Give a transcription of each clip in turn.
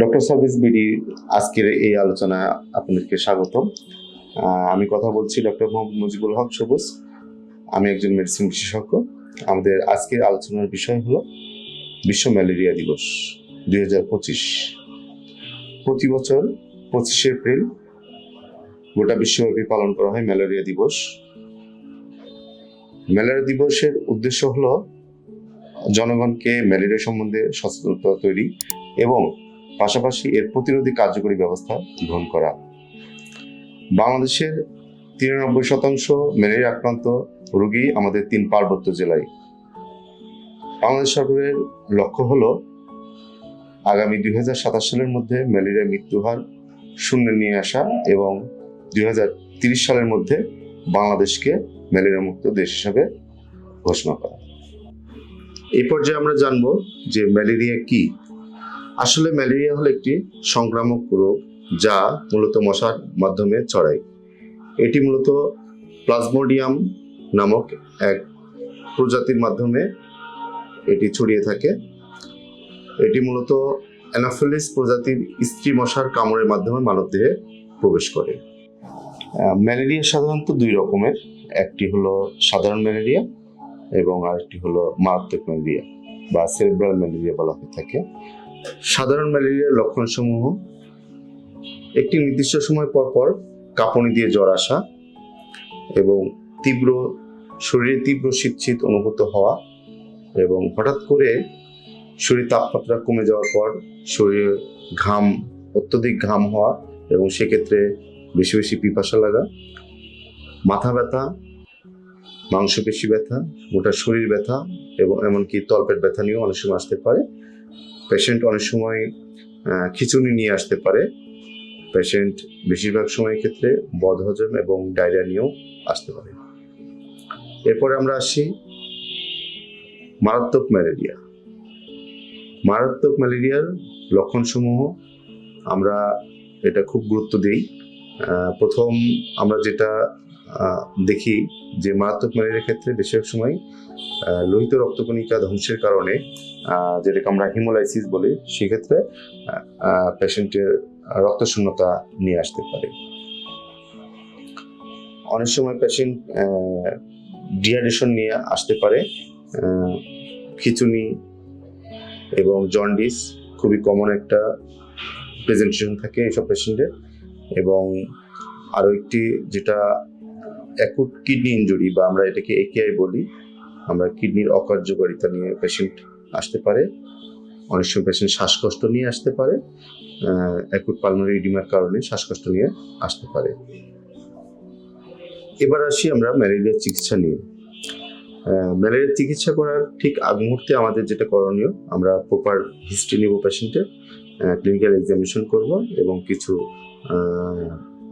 Doctor service BD, আজকের এই আলোচনা আপনাদেরকে স্বাগতম। আমি কথা বলছি ডক্টর মোহাম্মদ মুজিবুল হক সবুজ। আমি একজন মেডিসিন বিশেষজ্ঞ। আমাদের আজকের আলোচনার বিষয় হলো বিশ্ব ম্যালেরিয়া দিবস দুই হাজার পঁচিশ। প্রতি বছর পঁচিশে এপ্রিল গোটা বিশ্বব্যাপী পালন করা হয় ম্যালেরিয়া দিবস। ম্যালেরিয়া দিবসের উদ্দেশ্য হলো জনগণকে ম্যালেরিয়া সম্বন্ধে সচেতনতা তৈরি এবং পাশাপাশি এর প্রতিরোধী কার্যকরী ব্যবস্থা গ্রহণ করা। বাংলাদেশের তিরানব্বই শতাংশ ম্যালেরিয়া আক্রান্ত রোগী আমাদের তিন পার্বত্য জেলায়। বাংলাদেশ সরকারের লক্ষ্য হলো, আগামী দুই সালের মধ্যে ম্যালেরিয়া মৃত্যু হার শূন্যে নিয়ে আসা এবং দুই সালের মধ্যে বাংলাদেশকে ম্যালেরিয়া মুক্ত দেশ হিসাবে ঘোষণা করা। এই পর্যায়ে আমরা জানব যে ম্যালেরিয়া কি। আসলে ম্যালেরিয়া হলো একটি সংক্রামক রোগ যা মূলত মশার মাধ্যমে ছড়ায়। এটি মূলত প্লাজমোডিয়াম নামক এক প্রজাতির মাধ্যমে এটি ছড়িয়ে থাকে। এটি মূলত অ্যানাফিলিস প্রজাতির স্ত্রী মশার কামড়ের মাধ্যমে মানবদেহে প্রবেশ করে। ম্যালেরিয়া সাধারণত দুই রকমের, একটি হলো সাধারণ ম্যালেরিয়া এবং আরেকটি হলো মারাত্মক ম্যালেরিয়া বা সেরেব্রাল ম্যালেরিয়া বলা হয়ে থাকে। সাধারণ ম্যালেরিয়ার লক্ষণসমূহ। একটি নির্দিষ্ট সময় পর পর কাঁপুনি দিয়ে জ্বর আসা এবং তীব্র, শরীরে তীব্র শীত শীত অনুভূত হওয়া এবং হঠাৎ করে শরীর তাপমাত্রা কমে যাওয়ার পর শরীরে ঘাম, অত্যধিক ঘাম হওয়া এবং সেক্ষেত্রে বেশি বেশি পিপাসা লাগা, মাথা ব্যথা, মাংসপেশি ব্যথা, গোটা শরীর ব্যথা এবং এমনকি তলপেট ব্যথা নিয়েও অনেক সময় আসতে পারে। পেশেন্ট অনেক সময় খিঁচুনি নিয়ে আসতে পারে। পেশেন্ট বেশিরভাগ সময়ের ক্ষেত্রে বদহজম এবং ডায়রিয়া নিয়েও আসতে পারে। এরপরে আমরা আসি মারাত্মক ম্যালেরিয়া। মারাত্মক ম্যালেরিয়ার লক্ষণসমূহ আমরা এটা খুব গুরুত্ব দিই। প্রথম আমরা যেটা দেখি যে মারাত্মক ম্যালেরিয়ার ক্ষেত্রে বেশিরভাগ সময় লোহিত রক্তকণিকা ধ্বংসের কারণে যেটাকে আমরা হিমোলাইসিস বলি, সেক্ষেত্রে পেশেন্টের রক্তশূন্যতা নিয়ে আসতে পারে। অনেক সময় পেশেন্ট ডিহাইড্রেশন নিয়ে আসতে পারে খিচুনি এবং জন্ডিস, খুবই কমন একটা প্রেজেন্টেশন থাকে এইসব পেশেন্টের এবং আরও একটি যেটা অ্যাকুট কিডনি ইনজুরি বা আমরা এটাকে একেআই বলি, আমরা কিডনির অকার্যকারিতা নিয়ে পেশেন্ট আসতে পারে, অনেক সময় পেশেন্ট শ্বাসকষ্ট নিয়ে আসতে পারে অ্যাকুট পালমারি ইডিমার কারণে শ্বাসকষ্ট নিয়ে আসতে পারে। এবার আসি আমরা ম্যালেরিয়ার চিকিৎসা নিয়ে। ম্যালেরিয়ার চিকিৎসা করার ঠিক আগ মুহূর্তে আমাদের যেটা করণীয়, আমরা প্রপার হিস্ট্রি নিব পেশেন্টের ক্লিনিক্যাল এক্সামিনেশন করব এবং কিছু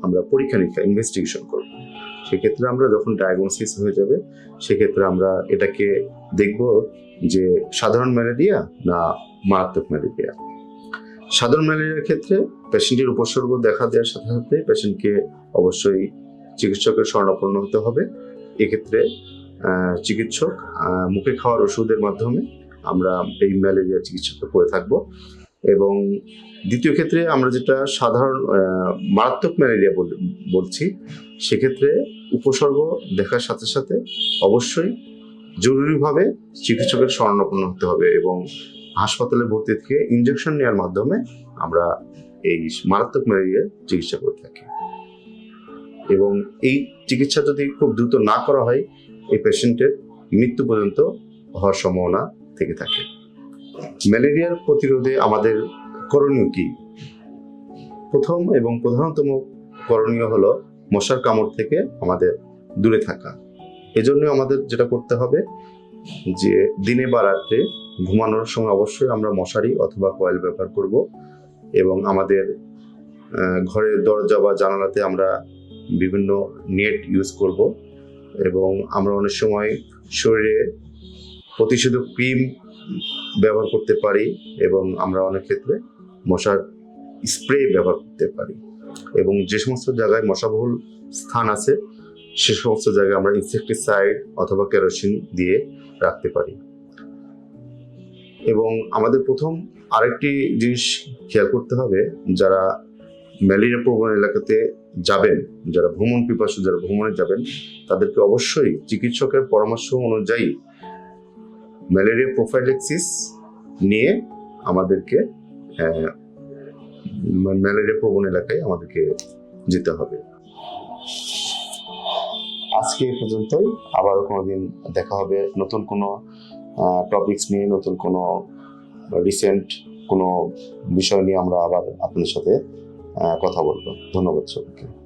আমরা পরীক্ষা নিরীক্ষা ইনভেস্টিগেশন করব। সেক্ষেত্রে আমরা যখন ডায়াগনোসিস হয়ে যাবে, সেক্ষেত্রে আমরা এটাকে দেখব যে সাধারণ ম্যালেরিয়া না মারাত্মক ম্যালেরিয়া। সাধারণ ম্যালেরিয়ার ক্ষেত্রে পেশেন্টের উপসর্গ দেখা দেওয়ার সাথে সাথে পেশেন্টকে অবশ্যই চিকিৎসকের শরণাপন্ন হতে হবে। এক্ষেত্রে চিকিৎসক মুখে খাওয়ার ওষুধের মাধ্যমে আমরা এই ম্যালেরিয়া চিকিৎসাটা করে থাকব। এবং দ্বিতীয় ক্ষেত্রে আমরা যেটা সাধারণ মারাত্মক ম্যালেরিয়া বল- বলছি, সেক্ষেত্রে উপসর্গ দেখার সাথে সাথে অবশ্যই জরুরিভাবে চিকিৎসকের শরণাপন্ন হতে হবে এবং হাসপাতালে ভর্তি থেকে ইনজেকশন নেওয়ার মাধ্যমে আমরা এই মারাত্মক ম্যালেরিয়ার চিকিৎসা করে থাকি। এবং এই চিকিৎসা যদি খুব দ্রুত না করা হয়, এই পেশেন্টের মৃত্যু পর্যন্ত হওয়ার সম্ভাবনা থেকে থাকে। ম্যালেরিয়ার প্রতিরোধে আমাদের করণীয় কি? প্রথম এবং প্রধানতম করণীয় হলো মশার কামড় থেকে আমাদের দূরে থাকা। এজন্য আমাদের যেটা করতে হবে যে দিনে বা রাত্রে ঘুমানোর সময় অবশ্যই আমরা মশারি অথবা কয়েল ব্যবহার করব এবং আমাদের ঘরের দরজা বা জানালাতে আমরা বিভিন্ন নেট ইউজ করব এবং আমরা অনেক সময় শরীরে প্রতিষেধক ক্রিম ব্যবহার করতে পারি এবং আমরা অনেক ক্ষেত্রে মশার স্প্রে ব্যবহার করতে পারি। এবং যে সমস্ত জায়গায় মশাবহুল স্থান আছে, সে সমস্ত জায়গায় আমরা ইনসেকটিসাইড অথবা কেরোসিন দিয়ে রাখতে পারি। এবং আমাদের প্রথম আরেকটি জিনিস খেয়াল করতে হবে, যারা ম্যালেরিয়া প্রবণ এলাকাতে যাবেন, যারা ভ্রমণ পিপাসু যারা ভ্রমণে যাবেন, তাদেরকে অবশ্যই চিকিৎসকের পরামর্শ অনুযায়ী ম্যালেরিয়া প্রোফাইলেক্সিস নিয়ে আমাদেরকে ম্যালেরিয়া প্রবণ এলাকায় আমাদেরকে যেতে হবে। আজকে এ পর্যন্তই। আবারও কোনোদিন দেখা হবে নতুন কোনো টপিকস নিয়ে, নতুন কোনো রিসেন্ট কোনো বিষয় নিয়ে আমরা আবার আপনার সাথে কথা বলব। ধন্যবাদ সবাইকে।